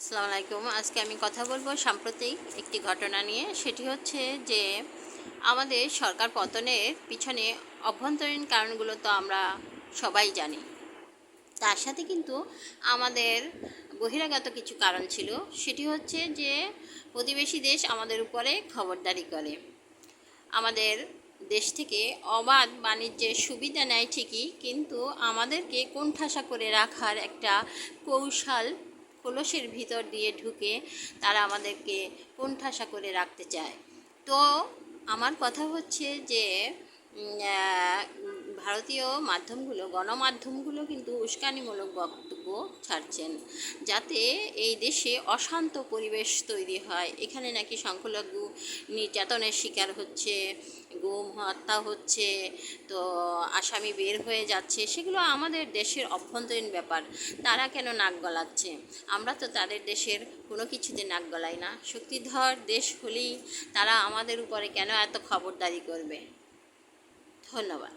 আসসালামু আলাইকুম। আজকে আমি কথা বলব সাম্প্রতিক একটি ঘটনা নিয়ে। সেটি হচ্ছে যে, আমাদের সরকার পতনের পিছনে অভ্যন্তরীণ কারণগুলো তো আমরা সবাই জানি। তার সাথে কিন্তু আমাদের বহিরাগত কিছু কারণ ছিল। সেটি হচ্ছে যে, প্রতিবেশী দেশ আমাদের উপরে খবরদারি করে। আমাদের দেশ থেকে অবাধ বাণিজ্যের সুবিধা নেয় ঠিকই, কিন্তু আমাদেরকে কোণঠাসা করে রাখার একটা কৌশল কলসের ভিতর দিয়ে ঢুকে তারা আমাদেরকে কোণঠাসা করে রাখতে চায়। তো আমার কথা হচ্ছে যে ভারতীয় মাধ্যমগুলো, গণমাধ্যমগুলো কিন্তু উস্কানিমূলক বক্তব্য ছাড়ছেন, যাতে এই দেশে অশান্ত পরিবেশ তৈরি হয়। এখানে নাকি সংখ্যালঘু নির্যাতনের শিকার হচ্ছে, গুম হত্যা হচ্ছে, তো আসামি বের হয়ে যাচ্ছে, সেগুলো আমাদের দেশের অভ্যন্তরীণ ব্যাপার। তারা কেন নাক গলাচ্ছে? আমরা তো তাদের দেশের কোনো কিছুতে নাক গলাই না। শক্তিধর দেশ হলেই তারা আমাদের উপরে কেন এত খবরদারি করবে? ধন্যবাদ।